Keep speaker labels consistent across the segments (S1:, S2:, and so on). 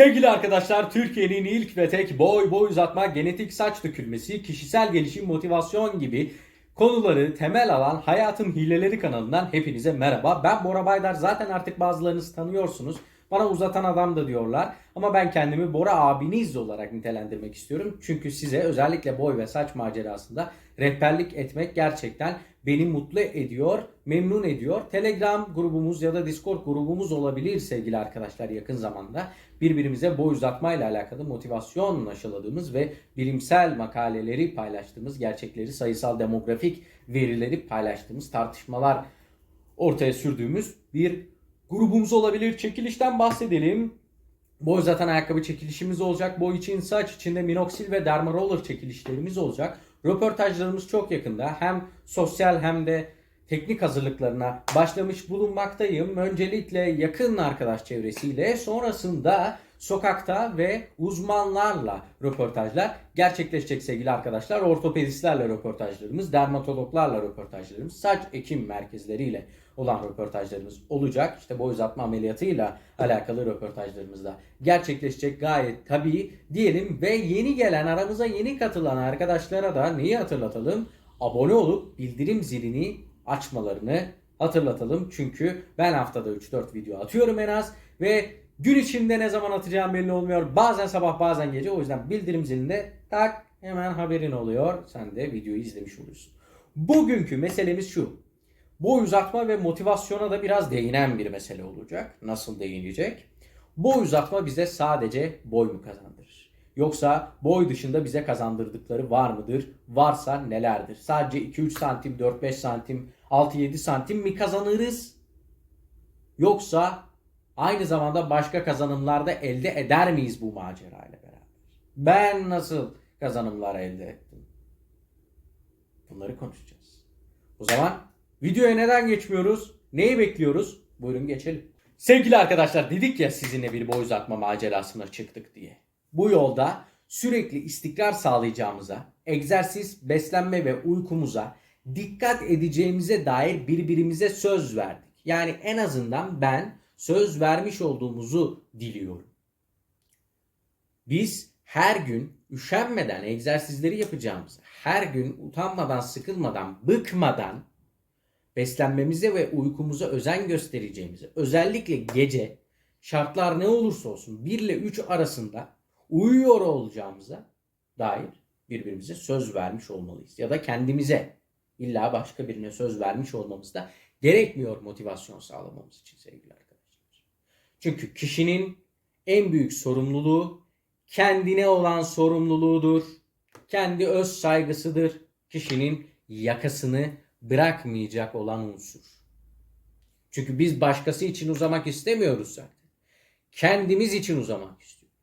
S1: Sevgili arkadaşlar, Türkiye'nin ilk ve tek boy boy uzatma, genetik saç dökülmesi, kişisel gelişim, motivasyon gibi konuları temel alan Hayatın Hileleri kanalından hepinize merhaba. Ben Bora Baydar. Zaten artık bazılarınız tanıyorsunuz. Bana uzatan adam da diyorlar. Ama ben kendimi Bora abiniz olarak nitelendirmek istiyorum. Çünkü size özellikle boy ve saç macerasında rehberlik etmek gerçekten beni mutlu ediyor, memnun ediyor. Telegram grubumuz ya da Discord grubumuz olabilir sevgili arkadaşlar yakın zamanda. Birbirimize boy uzatmayla alakalı motivasyon aşıladığımız ve bilimsel makaleleri paylaştığımız, gerçekleri, sayısal demografik verileri paylaştığımız tartışmalar ortaya sürdüğümüz bir grubumuz olabilir. Çekilişten bahsedelim. Boy zaten ayakkabı çekilişimiz olacak. Boy için saç içinde minoksil ve dermaroller çekilişlerimiz olacak. Röportajlarımız çok yakında. Hem sosyal hem de teknik hazırlıklarına başlamış bulunmaktayım. Öncelikle yakın arkadaş çevresiyle sonrasında sokakta ve uzmanlarla röportajlar gerçekleşecek sevgili arkadaşlar. Ortopedistlerle röportajlarımız, dermatologlarla röportajlarımız, saç ekim merkezleriyle olan röportajlarımız olacak. İşte boy uzatma ameliyatıyla alakalı röportajlarımız da gerçekleşecek gayet tabii diyelim ve yeni gelen aramıza yeni katılan arkadaşlara da neyi hatırlatalım? Abone olup bildirim zilini açmalarını hatırlatalım. Çünkü ben haftada 3-4 video atıyorum en az ve gün içinde ne zaman atacağım belli olmuyor. Bazen sabah bazen gece o yüzden bildirim zilinde tak hemen haberin oluyor. Sen de videoyu izlemiş oluyorsun. Bugünkü meselemiz şu. Boy uzatma ve motivasyona da biraz değinen bir mesele olacak. Nasıl değinecek? Boy uzatma bize sadece boy mu kazandırır? Yoksa boy dışında bize kazandırdıkları var mıdır? Varsa nelerdir? Sadece 2-3 santim, 4-5 santim, 6-7 santim mi kazanırız? Yoksa aynı zamanda başka kazanımlarda elde eder miyiz bu macerayla beraber? Ben nasıl kazanımlar elde ettim? Bunları konuşacağız. O zaman videoya neden geçmiyoruz? Neyi bekliyoruz? Buyurun geçelim. Sevgili arkadaşlar dedik ya sizinle bir boy uzatma macerasına çıktık diye. Bu yolda sürekli istikrar sağlayacağımıza, egzersiz, beslenme ve uykumuza dikkat edeceğimize dair birbirimize söz verdik. Yani en azından ben söz vermiş olduğumuzu diliyorum. Biz her gün üşenmeden egzersizleri yapacağımızı, her gün utanmadan, sıkılmadan, bıkmadan beslenmemize ve uykumuza özen göstereceğimizi, özellikle gece şartlar ne olursa olsun 1 ile 3 arasında uyuyor olacağımıza dair birbirimize söz vermiş olmalıyız. Ya da kendimize illa başka birine söz vermiş olmamız da gerekmiyor motivasyon sağlamamız için sevgili arkadaşlar. Çünkü kişinin en büyük sorumluluğu kendine olan sorumluluğudur. Kendi öz saygısıdır. Kişinin yakasını bırakmayacak olan unsur. Çünkü biz başkası için uzamak istemiyoruz zaten. Kendimiz için uzamak istiyoruz.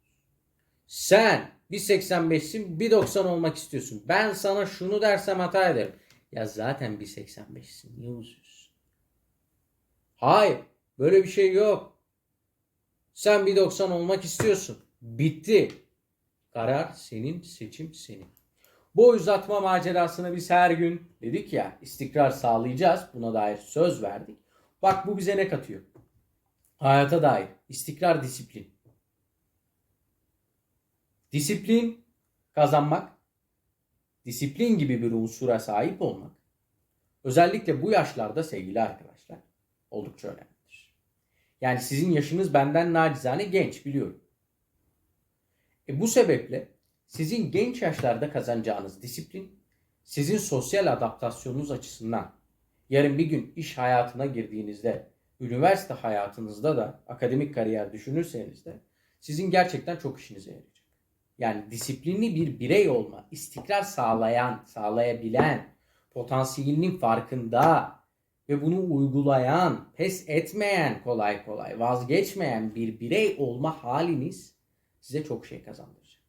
S1: Sen 1.85'sin 1.90 olmak istiyorsun. Ben sana şunu dersem hata ederim. Ya zaten 1.85'sin niye uzuyorsun? Hayır böyle bir şey yok. Sen 1.90 olmak istiyorsun. Bitti. Karar senin, seçim senin. Boy uzatma macerasını biz her gün dedik ya istikrar sağlayacağız. Buna dair söz verdik. Bak bu bize ne katıyor? Hayata dair istikrar disiplin. Disiplin kazanmak, disiplin gibi bir unsura sahip olmak özellikle bu yaşlarda sevgili arkadaşlar oldukça önemlidir. Yani sizin yaşınız benden nacizane genç biliyorum. E bu sebeple sizin genç yaşlarda kazanacağınız disiplin sizin sosyal adaptasyonunuz açısından yarın bir gün iş hayatına girdiğinizde, üniversite hayatınızda da akademik kariyer düşünürseniz de sizin gerçekten çok işinize yarayacak. Yani disiplinli bir birey olma, istikrar sağlayan, sağlayabilen, potansiyelinin farkında ve bunu uygulayan, pes etmeyen kolay kolay, vazgeçmeyen bir birey olma haliniz size çok şey kazandıracak.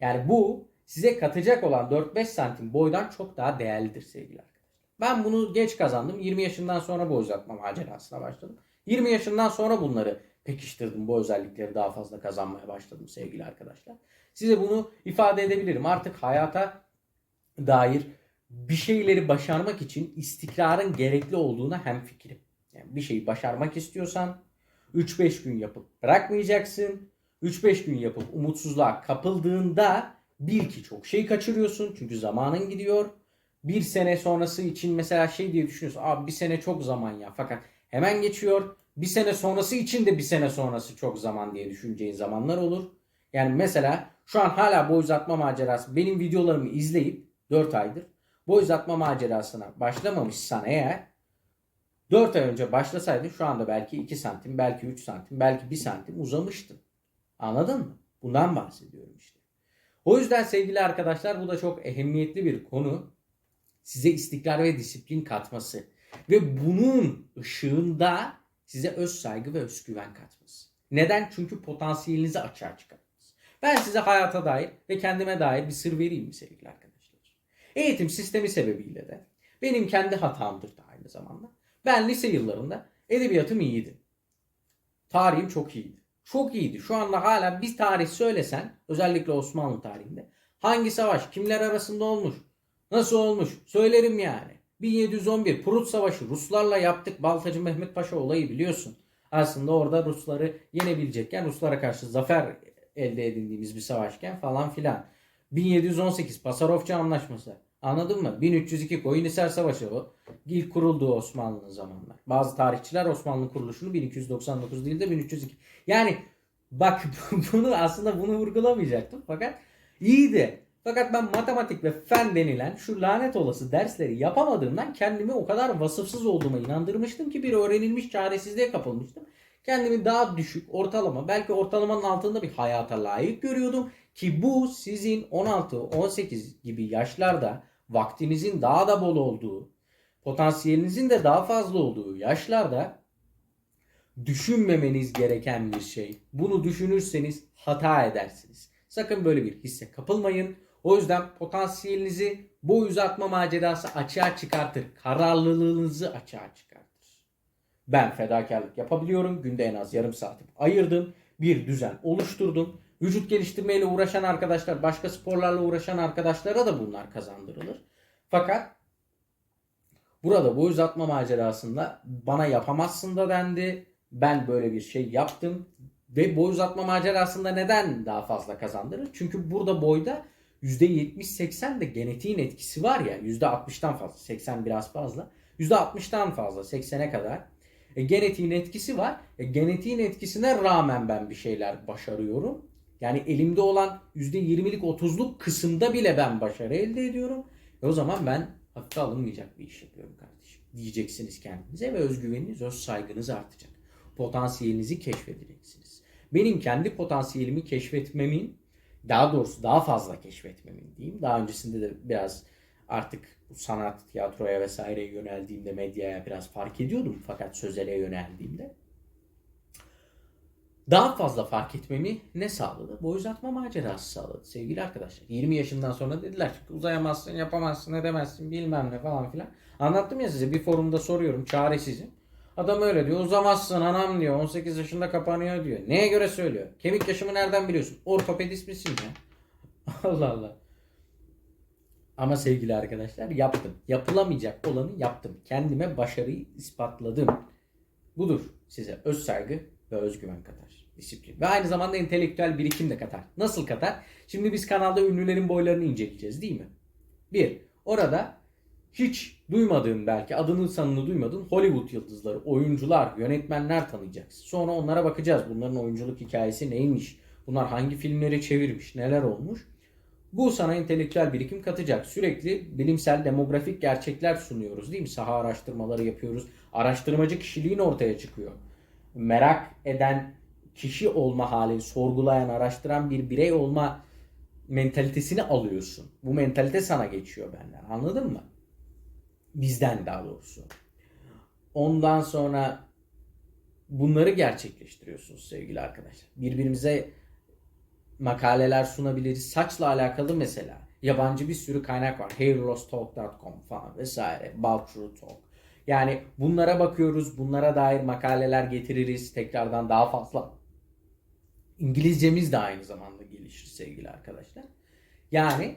S1: Yani bu size katacak olan 4-5 santim boydan çok daha değerlidir sevgili arkadaşlar. Ben bunu geç kazandım. 20 yaşından sonra boy uzatma macerasına başladım. 20 yaşından sonra bunları pekiştirdim. Bu özellikleri daha fazla kazanmaya başladım sevgili arkadaşlar. Size bunu ifade edebilirim. Artık hayata dair bir şeyleri başarmak için istikrarın gerekli olduğuna hem fikrim. Yani bir şeyi başarmak istiyorsan 3-5 gün yapıp bırakmayacaksın. 3-5 gün yapıp umutsuzluğa kapıldığında bil ki çok şey kaçırıyorsun. Çünkü zamanın gidiyor. Bir sene sonrası için mesela şey diye düşünüyorsun. Abi bir sene çok zaman ya. Fakat hemen geçiyor. Bir sene sonrası için de bir sene sonrası çok zaman diye düşüneceğin zamanlar olur. Yani mesela şu an hala boy uzatma macerası benim videolarımı izleyip 4 aydır boy uzatma macerasına başlamamışsan eğer 4 ay önce başlasaydın şu anda belki 2 santim, belki 3 santim, belki 1 santim uzamıştın. Anladın mı? Bundan bahsediyorum işte. O yüzden sevgili arkadaşlar bu da çok ehemmiyetli bir konu. Size istikrar ve disiplin katması. Ve bunun ışığında size öz saygı ve özgüven katması. Neden? Çünkü potansiyelinizi açığa çıkartması. Ben size hayata dair ve kendime dair bir sır vereyim mi sevgili arkadaşlar? Eğitim sistemi sebebiyle de benim kendi hatamdır da aynı zamanda. Ben lise yıllarında edebiyatım iyiydi. Tarihim çok iyiydi. Çok iyiydi. Şu anda hala bir tarih söylesen özellikle Osmanlı tarihinde hangi savaş kimler arasında olmuş nasıl olmuş söylerim yani. 1711 Prut Savaşı Ruslarla yaptık Baltacı Mehmet Paşa olayı biliyorsun. Aslında orada Rusları yenebilecekken Ruslara karşı zafer elde edindiğimiz bir savaşken falan filan. 1718 Pasarofça Anlaşması. Anladın mı? 1302 Koyunhisar Savaşı o. İlk kurulduğu Osmanlı zamanlar. Bazı tarihçiler Osmanlı kuruluşunu 1299 değil de 1302. Yani bak bunu aslında bunu vurgulamayacaktım fakat iyiydi. Fakat ben matematik ve fen denilen şu lanet olası dersleri yapamadığımdan kendimi o kadar vasıfsız olduğuma inandırmıştım ki bir öğrenilmiş çaresizliğe kapılmıştım. Kendimi daha düşük, ortalama, belki ortalamanın altında bir hayata layık görüyordum. Ki bu sizin 16-18 gibi yaşlarda vaktinizin daha da bol olduğu, potansiyelinizin de daha fazla olduğu yaşlarda düşünmemeniz gereken bir şey. Bunu düşünürseniz hata edersiniz. Sakın böyle bir hisse kapılmayın. O yüzden potansiyelinizi boy uzatma macerası açığa çıkartır. Kararlılığınızı açığa çıkartır. Ben fedakarlık yapabiliyorum. Günde en az yarım saatimi ayırdım. Bir düzen oluşturdum. Vücut geliştirmeyle uğraşan arkadaşlar, başka sporlarla uğraşan arkadaşlara da bunlar kazandırılır. Fakat burada boy uzatma macerasında bana yapamazsın da dendi. Ben böyle bir şey yaptım. Ve boy uzatma macerasında neden daha fazla kazandırır? Çünkü burada boyda %70-80 de genetiğin etkisi var ya. %60'tan fazla. 80 biraz fazla. %60'tan fazla 80'e kadar. E, genetiğin etkisi var. E, genetiğin etkisine rağmen ben bir şeyler başarıyorum. Yani elimde olan %20'lik 30'luk kısımda bile ben başarı elde ediyorum. E o zaman ben hafife alınmayacak bir iş yapıyorum kardeşim. Diyeceksiniz kendinize ve özgüveniniz, öz saygınız artacak. Potansiyelinizi keşfedeceksiniz. Benim kendi potansiyelimi keşfetmemin, daha doğrusu daha fazla keşfetmemin diyeyim. Daha öncesinde de biraz artık sanat, tiyatroya vesaireye yöneldiğimde medyaya biraz fark ediyordum. Fakat sözele yöneldiğimde daha fazla fark etmemi ne sağladı? Boy uzatma macerası sağladı sevgili arkadaşlar. 20 yaşından sonra dediler ki uzayamazsın, yapamazsın, edemezsin bilmem ne falan filan. Anlattım ya size bir forumda soruyorum çaresizim. Adam öyle diyor uzamazsın anam diyor 18 yaşında kapanıyor diyor. Neye göre söylüyor? Kemik yaşımı nereden biliyorsun? Ortopedist misin ya? Allah Allah. Ama sevgili arkadaşlar yaptım. Yapılamayacak olanı yaptım. Kendime başarıyı ispatladım. Budur size öz saygı ve özgüven katar. Disiplin. Ve aynı zamanda entelektüel birikim de katar. Nasıl katar? Şimdi biz kanalda ünlülerin boylarını inceleyeceğiz değil mi? Bir, orada hiç duymadığın belki adını sanını duymadığın Hollywood yıldızları, oyuncular, yönetmenler tanıyacaksın. Sonra onlara bakacağız. Bunların oyunculuk hikayesi neymiş? Bunlar hangi filmleri çevirmiş? Neler olmuş? Bu sana entelektüel birikim katacak. Sürekli bilimsel demografik gerçekler sunuyoruz değil mi? Saha araştırmaları yapıyoruz. Araştırmacı kişiliğin ortaya çıkıyor. Merak eden kişi olma hali, sorgulayan, araştıran bir birey olma mentalitesini alıyorsun. Bu mentalite sana geçiyor benden. Anladın mı? Bizden daha doğrusu. Ondan sonra bunları gerçekleştiriyorsunuz sevgili arkadaşlar. Birbirimize makaleler sunabiliriz. Saçla alakalı mesela. Yabancı bir sürü kaynak var. hairlosstalk.com falan vesaire. Baltrue Talk. Yani bunlara bakıyoruz. Bunlara dair makaleler getiririz. Tekrardan daha fazla. İngilizcemiz de aynı zamanda gelişir sevgili arkadaşlar. Yani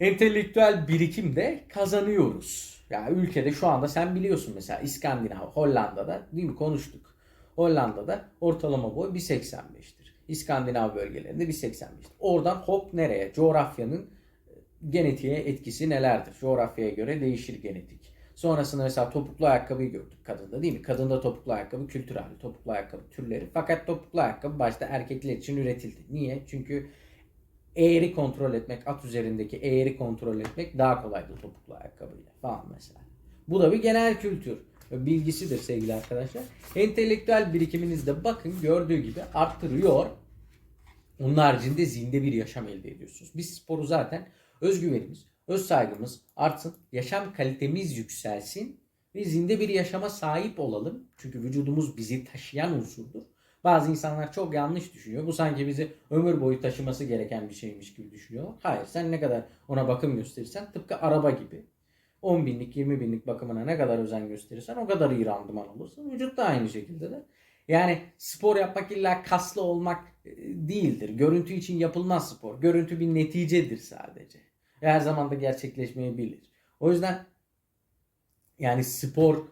S1: entelektüel birikim de kazanıyoruz. Ya yani ülkede şu anda sen biliyorsun mesela İskandinav, Hollanda'da değil mi konuştuk. Hollanda'da ortalama boy 1.85'tir. İskandinav bölgelerinde 1.85'tir. Oradan hop nereye? Coğrafyanın genetiğe etkisi nelerdir? Coğrafyaya göre değişir genetik. Sonrasında mesela topuklu ayakkabıyı gördük kadında değil mi? Kadında topuklu ayakkabı kültürel, topuklu ayakkabı türleri. Fakat topuklu ayakkabı başta erkekler için üretildi. Niye? Çünkü eğri kontrol etmek, at üzerindeki eğri kontrol etmek daha kolaydı topuklu ayakkabıyla falan mesela. Bu da bir genel kültür bilgisidir sevgili arkadaşlar. Entelektüel birikiminizde bakın gördüğü gibi arttırıyor. Onun haricinde zinde bir yaşam elde ediyorsunuz. Biz sporu zaten özgüvenimiz, öz saygımız artsın, yaşam kalitemiz yükselsin ve zinde bir yaşama sahip olalım. Çünkü vücudumuz bizi taşıyan unsurdur. Bazı insanlar çok yanlış düşünüyor. Bu sanki bizi ömür boyu taşıması gereken bir şeymiş gibi düşünüyor. Hayır sen ne kadar ona bakım gösterirsen tıpkı araba gibi. 10 binlik 20 binlik bakımına ne kadar özen gösterirsen o kadar iyi randıman olursun. Vücut da aynı şekilde de. Yani spor yapmak illa kaslı olmak e, değildir. Görüntü için yapılmaz spor. Görüntü bir neticedir sadece. Ve her zaman da gerçekleşmeyebilir. O yüzden yani spor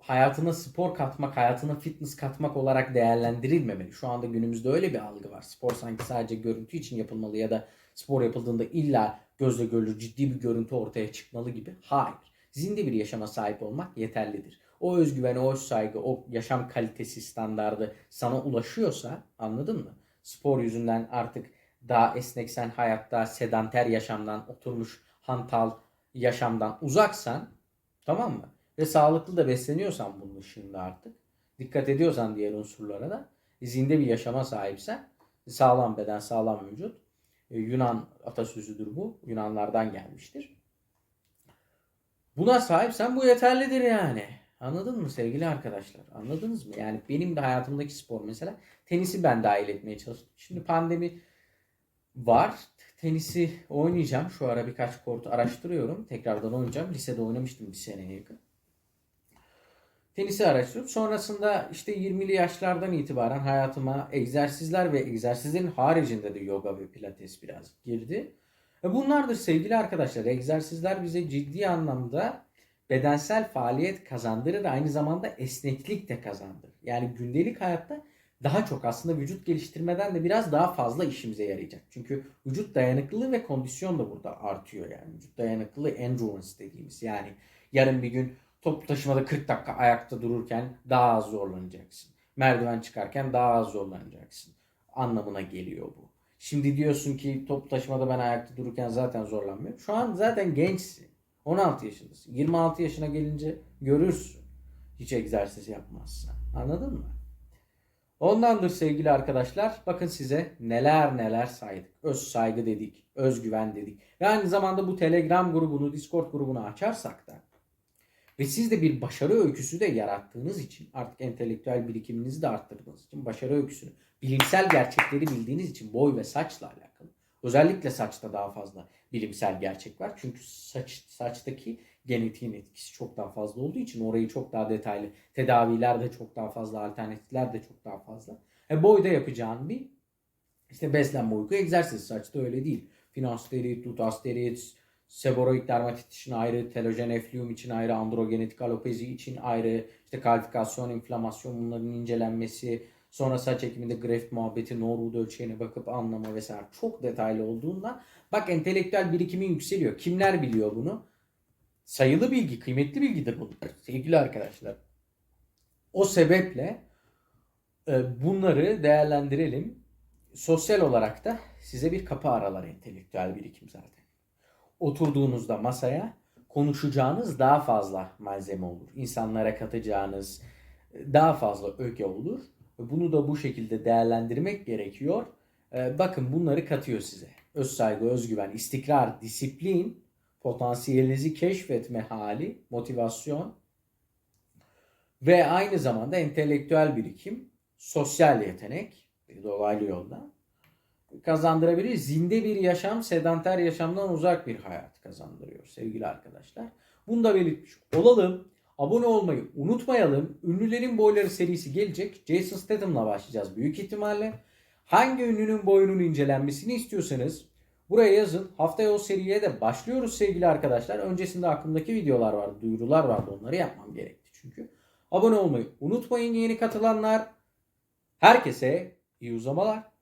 S1: hayatına spor katmak, hayatına fitness katmak olarak değerlendirilmemeli. Şu anda günümüzde öyle bir algı var. Spor sanki sadece görüntü için yapılmalı ya da spor yapıldığında illa gözle görülür ciddi bir görüntü ortaya çıkmalı gibi. Hayır. Zinde bir yaşama sahip olmak yeterlidir. O özgüven, o saygı, o yaşam kalitesi standardı sana ulaşıyorsa anladın mı? Spor yüzünden artık daha esneksen hayatta sedanter yaşamdan, oturmuş hantal yaşamdan uzaksan tamam mı? Ve sağlıklı da besleniyorsan bunun ışığında artık. Dikkat ediyorsan diğer unsurlara da zinde bir yaşama sahipsen sağlam beden, sağlam vücut. E, Yunan atasözüdür bu. Yunanlardan gelmiştir. Buna sahipsen bu yeterlidir yani. Anladın mı sevgili arkadaşlar? Anladınız mı? Yani benim de hayatımdaki spor mesela tenisi ben dahil etmeye çalıştım. Şimdi pandemi var. Tenisi oynayacağım. Şu ara birkaç kort araştırıyorum. Tekrardan oynayacağım. Lisede oynamıştım bir seneye yakın. Tenisi araştırıp sonrasında işte 20'li yaşlardan itibaren hayatıma egzersizler ve egzersizlerin haricinde de yoga ve pilates biraz girdi. E bunlardır sevgili arkadaşlar. Egzersizler bize ciddi anlamda bedensel faaliyet kazandırır. Aynı zamanda esneklik de kazandırır. Yani gündelik hayatta daha çok aslında vücut geliştirmeden de biraz daha fazla işimize yarayacak. Çünkü vücut dayanıklılığı ve kondisyon da burada artıyor yani. Vücut dayanıklılığı endurance dediğimiz yani yarın bir gün toplu taşımada 40 dakika ayakta dururken daha az zorlanacaksın. Merdiven çıkarken daha az zorlanacaksın. Anlamına geliyor bu. Şimdi diyorsun ki toplu taşımada ben ayakta dururken zaten zorlanmıyorum. Şu an zaten gençsin. 16 yaşındasın. 26 yaşına gelince görürsün. Hiç egzersiz yapmazsan. Anladın mı? Ondandır sevgili arkadaşlar. Bakın size neler neler saydık. Öz saygı dedik. Özgüven dedik. Ve aynı zamanda bu Telegram grubunu, Discord grubunu açarsak da ve siz de bir başarı öyküsü de yarattığınız için artık entelektüel birikiminizi de arttırdığınız için başarı öyküsünü, bilimsel gerçekleri bildiğiniz için boy ve saçla alakalı. Özellikle saçta daha fazla bilimsel gerçek var. Çünkü saç saçtaki genetiğin etkisi çok daha fazla olduğu için orayı çok daha detaylı, tedaviler de çok daha fazla, alternatifler de çok daha fazla. E boyda yapacağın bir işte beslenme uyku egzersiz saçta öyle değil. Finasterit, dutasterit, seboroid dermatit için ayrı, telojen eflüyum için ayrı, androgenetik alopezi için ayrı, işte kalifikasyon, inflamasyon bunların incelenmesi, sonra saç ekiminde greft muhabbeti, Norwood ölçeğine bakıp anlama vesaire çok detaylı olduğundan bak entelektüel birikimin yükseliyor. Kimler biliyor bunu? Sayılı bilgi, kıymetli bilgidir bunlar sevgili arkadaşlar. O sebeple e, bunları değerlendirelim. Sosyal olarak da size bir kapı aralar entelektüel birikim zaten oturduğunuzda masaya konuşacağınız daha fazla malzeme olur. İnsanlara katacağınız daha fazla öge olur. Bunu da bu şekilde değerlendirmek gerekiyor. Ee, bakın bunları katıyor size. Öz saygı, özgüven, istikrar, disiplin, potansiyelinizi keşfetme hali, motivasyon ve aynı zamanda entelektüel birikim, sosyal yetenek, dolaylı yolda kazandırabilir. Zinde bir yaşam, sedanter yaşamdan uzak bir hayat kazandırıyor sevgili arkadaşlar. Bunu da belirtmiş olalım. Abone olmayı unutmayalım. Ünlülerin boyları serisi gelecek. Jason Statham'la başlayacağız büyük ihtimalle. Hangi ünlünün boyunun incelenmesini istiyorsanız buraya yazın. Haftaya o seriye de başlıyoruz sevgili arkadaşlar. Öncesinde aklımdaki videolar vardı, duyurular vardı. Onları yapmam gerekti çünkü. Abone olmayı unutmayın yeni katılanlar. Herkese iyi uzamalar.